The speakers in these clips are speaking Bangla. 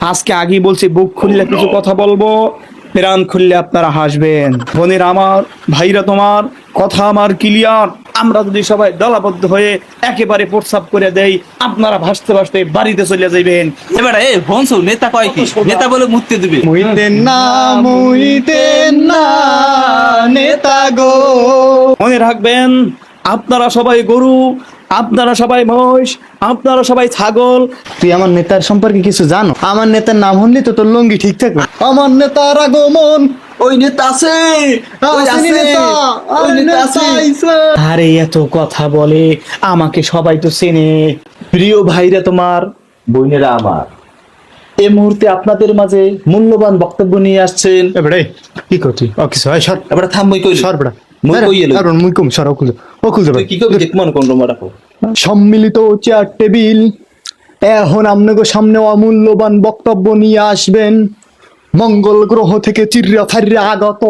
আজকে আগেই বলছি বুক খুললে কিছু কথা বলব প্রাণ খুললে আপনারা হাসবেন। বোনের আমার ভাইরা তোমার কথা আমার ক্লিয়ার আমরা যদি সবাই দলাবদ্ধ হয়ে একেবারে প্রস্তাব করে দেই আপনারা ভাসতে ভাসতে বাড়িতে চলে যাইবেন। এবারে এ ভনসু নেতা কয় কি? নেতা বলে মুক্তি দিবে। মুইতেন না মুইতেন না নেতা গো। মনে রাখবেন আপনারা সবাই গরু আপনারা সবাই মহিষ আপনারা সবাই ছাগল। তুই আমার নেতার সম্পর্কে কিছু জানো? আমার নেতার নাম হনলি তো তোর লঙ্গি ঠিক থাকবে। আমার নেতার আগমন ওই নেতা আছে। ওই আসেনি আছে নেতা, ওই আর এত কথা বলে আমাকে সবাই তো চেনে। প্রিয় ভাইরা তোমার বইনেরা আমার এই মুহূর্তে আপনাদের মাঝে মূল্যবান বক্তব্য নিয়ে আসছেন। এবারে কি করছি ও কিছু হয় সর। এবারে থাম মই কই? সর বেড়া। মই কই এলো কারণ মুই কম সর অকুল অকুল যাবে তুই কি কবি দেখ কোন রোমা রাখো। সম্মিলিত চেয়ার টেবিল এখন আপনাকে সামনে অমূল্যবান বক্তব্য নিয়ে আসবেন। মঙ্গল গ্রহ থেকে চিররা ফারিয়া আগত।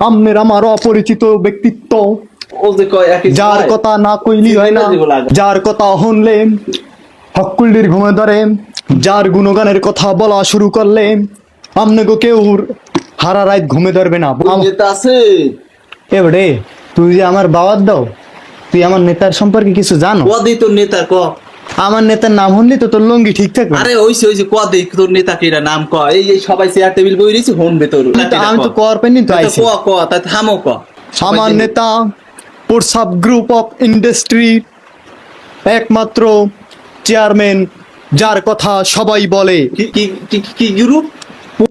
আমনের আমার অপরিচিত ব্যক্তিত্ব। যার কথা না কইলি হয় না। যার কথা হনলে হকুল্লির ঘুমে ধরে। যার গুণগানের কথা বলা শুরু করলে আমনেগো কেউ হারা রাত ঘুমে ধরবে না। ওই এবারে তুই যে আমার বাবার দাও তুই আমার নেতার সম্পর্কে কিছু জানো? ক দেই তোর নেতা ক? আমার নেতার নাম হনলি তো তোর লঙ্গি ঠিক থাকবে? আরে ওইছে ওইছে ক দেই তোর নেতা কিরা নাম ক? এই এই সবাই চেয়ার টেবিল বই রইছে হনবে তোর। আমি তো কর পাইনি তো আইছি। ক ক তা থামো ক। আমার নেতা প্রসাব গ্রুপ অফ ইন্ডাস্ট্রি একমাত্র চেয়ারম্যান যার কথা সবাই বলে। কি কি কি- গ্রুপ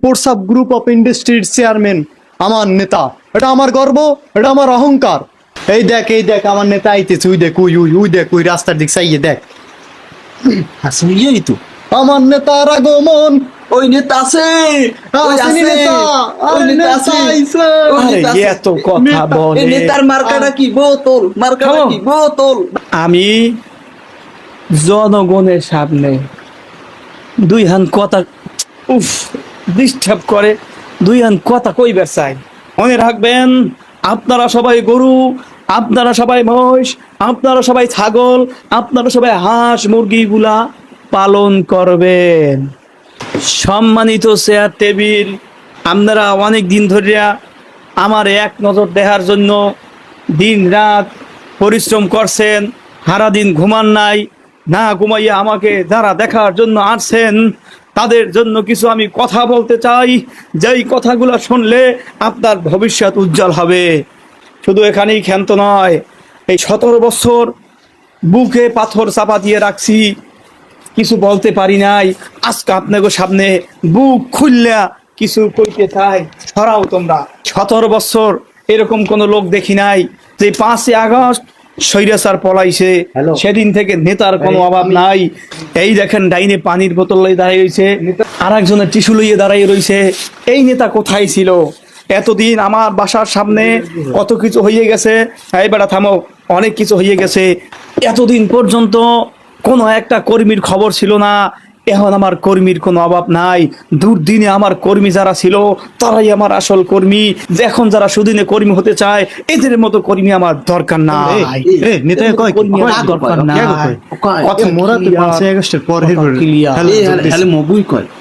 প্রসাব গ্রুপ অফ ইন্ডাস্ট্রির চেয়ারম্যান আমার নেতা। এটা আমার গর্ব এটা আমার অহংকার। এই দেখ এই দেখ আমার নেতা আইতেছে উই দেখ উই উই উই দেখ উই রাস্তার দিক চাইয়ে দেখ। আসলেই তো আমার নেতার আগমন ওই নেতা আছে ওই ওই। ওই। এত কথা বলে। নেতার মার্কাটা কি বোতল? মার্কাটা কি বোতল? আমি জনগণের সামনে দুই হান কথা উফ ডিস্টার্ব করে দুই হান কথা কইবার চাই। মনে রাখবেন, আপনারা সবাই গরু, আপনারা সবাই মহিষ, আপনারা সবাই ছাগল, আপনারা সবাই হাঁস, মুরগিগুলা পালন করবেন। সম্মানিত চেয়ার, টেবিল, আপনারা অনেক দিন ধরিয়া আমার এক নজর দেখার জন্য দিন রাত পরিশ্রম করছেন, সারাদিন ঘুমান নাই, না ঘুমাইয়া আমাকে যারা দেখার জন্য আসছেন তাদের জন্য কিছু আমি কথা বলতে চাই। যেই কথাগুলো শুনলে আপনার ভবিষ্যৎ উজ্জ্বল হবে। শুধু এখানেই ক্ষান্ত নয়, এই সতেরো বছর বুকে পাথর চাপা দিয়ে রাখছি। কিছু বলতে পারি নাই, আজকে আপনাকে সামনে বুক খুললা কিছু কইতে চাই। সরাও তোমরা, সতেরো বছর এরকম কোনো লোক দেখি নাই যে পাঁচই আগস্ট স্বৈরাচার পলাইছে। সেদিন থেকে নেতার কোনো অভাব নাই। এই দেখেন ডাইনে পানির বোতল লইয়ে দাঁড়িয়ে রয়েছে। আর একজনের টিস্যু লইয়ে দাঁড়িয়ে রয়েছে। এই নেতা কোথায় ছিল? এতদিন আমার বাসার সামনে কত কিছু হয়ে গেছে। এই বেড়া থামো অনেক কিছু হয়ে গেছে। এতদিন পর্যন্ত কোনো একটা কর্মীর খবর ছিল না। এখন আমার কর্মীর কোনো অভাব নাই। দুর্দিনে আমার কর্মী যারা ছিল তারাই আমার আসল কর্মী। যে এখন যারা সুদিনে কর্মী হতে চায় এদের মতো কর্মী আমার দরকার নাই। নাই? কয়? কথা পর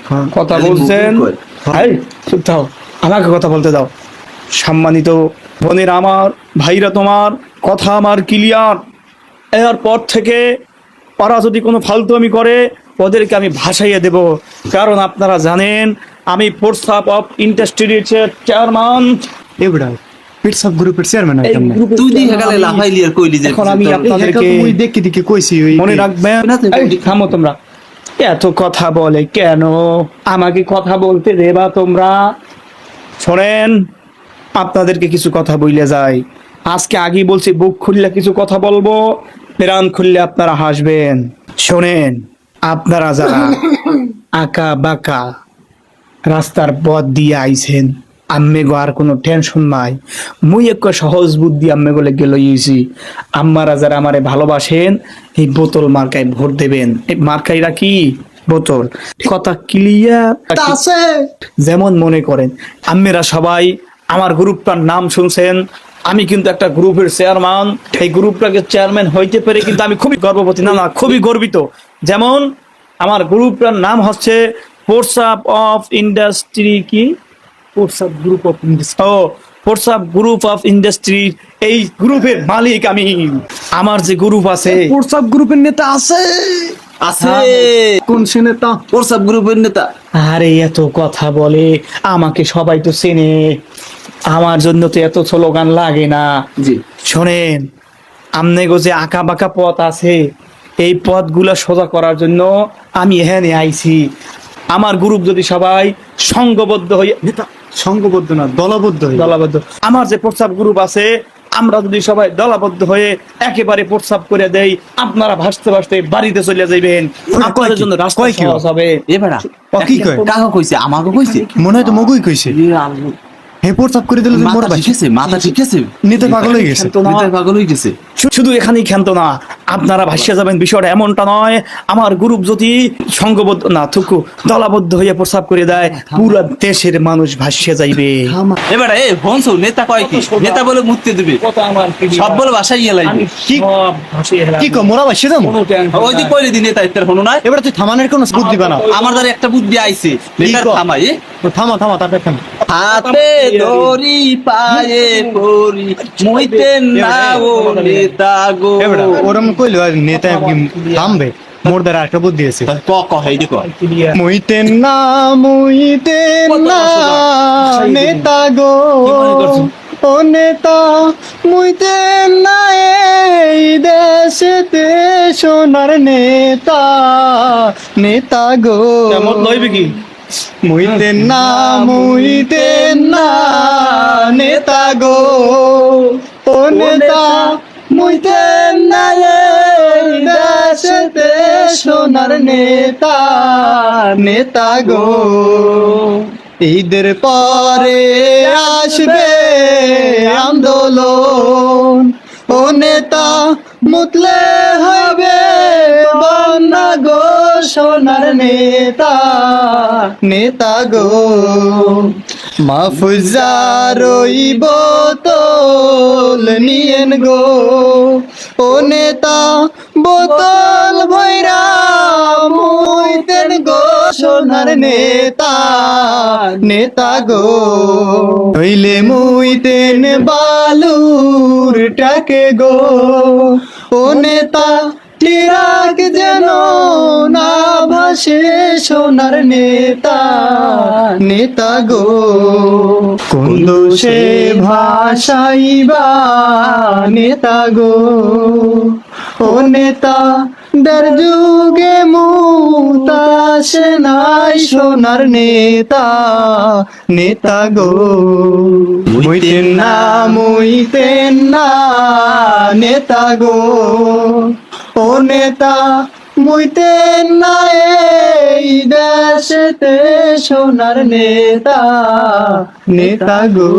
হ্যাঁ। বলছেন? আমাকে কথা বলতে দাও। সম্মানিত বোনের আমার ভাইরা তোমার কথা আমার ক্লিয়ার। এরপর থেকে ওরা যদি কোনো ফালতু আমি করে ওদেরকে আমি ভাসাইয়ে দেব। কারণ আপনারা জানেন আমি প্রস্তাব অফ ইন্ডাস্ট্রির চেয়ারম্যান এবারে পিটসাপ গ্রুপের চেয়ারম্যান না? তুই দিকে গেলে আমি। লাফাইলি আর কইলি যে এখন আমি তোর- আপনাদের- একা তো তাদেরকে- মুই দেখি দেখি কইছি ওই মনে রাখবেন? থামো তোমরা। এত কথা বলে কেন? আমাকে কথা বলতে দেবা তোমরা? শোনেন আপনাদেরকে কিছু কথা বইলে যাই। আজকে আগেই বলছি বুক খুললে কিছু কথা বলব প্রাণ খুললে আপনারা হাসবেন। শোনেন। আপনারা যারা আঁকা বাঁকা রাস্তার পথ দিয়ে আইছেন আম্মে গো আর কোনো টেনশন নাই। মুই এক সহজ বুদ্ধি আম্মে গলে গেল ইয়েছি আম্মারা যারা আমারে ভালোবাসেন এই বোতল মার্কায় ভোট দেবেন। এই মার্কাইরা কি? বোতল। কথা ক্লিয়ার আছে যেমন মনে করেন আম্মেরা সবাই আমার গ্রুপটার নাম শুনছেন আমি কিন্তু একটা গ্রুপের চেয়ারম্যান এই গ্রুপটাকে চেয়ারম্যান হইতে পেরে কিন্তু আমি খুবই গর্ববতী না না খুবই গর্বিত। যেমন আমার গ্রুপটার নাম হচ্ছে প্রসাব অফ ইন্ডাস্ট্রি কি? প্রসাদ গ্রুপ অফ ইন্ডাস্ট্রি ও প্রসাব গ্রুপ অফ ইন্ডাস্ট্রি এই গ্রুপের মালিক আমি। আমার যে গ্রুপ আছে। প্রসাদ গ্রুপের নেতা আছে। আছে। কোন সে নেতা? প্রসাব গ্রুপের নেতা। আরে এত কথা বলে আমাকে সবাই তো চেনে। আমার জন্য তো এত স্লোগান লাগে না। জি। শোনেন আমনে গো যে আঁকা বাঁকা পথ আছে এই পথগুলো সোজা করার জন্য আমি এখানে আইছি। আমার গ্রুপ যদি সবাই সংঘবদ্ধ হয়ে সংঘবদ্ধ না দলবদ্ধ হয়ে দলাবদ্ধ। আমার যে প্রস্তাব গ্রুপ আছে আমরা যদি সবাই দলাবদ্ধ হয়ে একেবারে প্রস্তাব করে দেই আপনারা ভাসতে ভাসতে বাড়িতে চলে যাইবেন। আপনাদের জন্য রাস্তা? হবে। এবারা কি কয়? কাকা কইছে? আমাকে কইছে? মনে হয় তো মগুই কইছে। হে প্রসাদ করে দিলে মোর ঠিক আছে মাথা ঠিক আছে নেতা পাগল হয়ে গেছে। ক্ষান্ত না। পাগল হয়ে গেছে। শুধু এখানেই ক্ষান্ত না আপনারা ভাসিয়ে যাবেন বিষয়টা এমনটা নয়। আমার গ্রুপ যদি সংঘবদ্ধ না থুকু দলাবদ্ধ হয়ে প্রস্তাব করে দেয় পুরো দেশের মানুষ ভাসিয়ে যাইবে। এবারে এ ফোনসো নেতা কয় কি? নেতা বলে মুক্তি দিবে। সব বলে লাগবে আমি কি- কি কো মোরা ভাই সেদাম ওই যে নাই। কইলে দি নেতা ইত্যার হনো না এবার তুই থামানোর কোন বুদ্ধি বানাও আমার দ্বারা একটা বুদ্ধি আইছে। কও? থামাই থামা থামা তারপর থামা। হাতে দড়ি পায়ে পরি মইতেন না ও নেতা গো। ওরম কইলো আর নেতা কি থামবে? মোর দ্বারা একটা বুদ্ধি আছে। ক ক হেই দেখো. মুইতেন না মুইতেন না নেতা গো? ও নেতা মুইতেন না এই দেশেতে সোনার নেতা নেতা গো। কেমন লইবে কি? মুইতেন না মুইতেন না, নেতা গো। ও নেতা মুইতেন না দেশেতে সোনার নেতা নেতা গো। ঈদের পরে আসবে আন্দোলন। ও নেতা মুতলে হবে বন্যা গো সোনার নেতা নেতা গো। মাফুজা রইব তোল নিয়েন গো। ও নেতা, বোতল ভৈরা মুইতেন গো সোনার নেতা নেতা গো। হইলে মুইতেন বালুর টাকে গো। নেতা, চিরাগ যেন না ভাসে সোনার নেতা। নেতা গো কোন দোষে ভাষাইবা নেতা গো, ও নেতা দের যুগে মুতাসে নাই সোনার নেতা নেতা গো। মুইতেন না মুইতেন না, নেতা গো। ও নেতা, মুইতেন না, এই দেশেতে সোনার নেতা নেতা গো।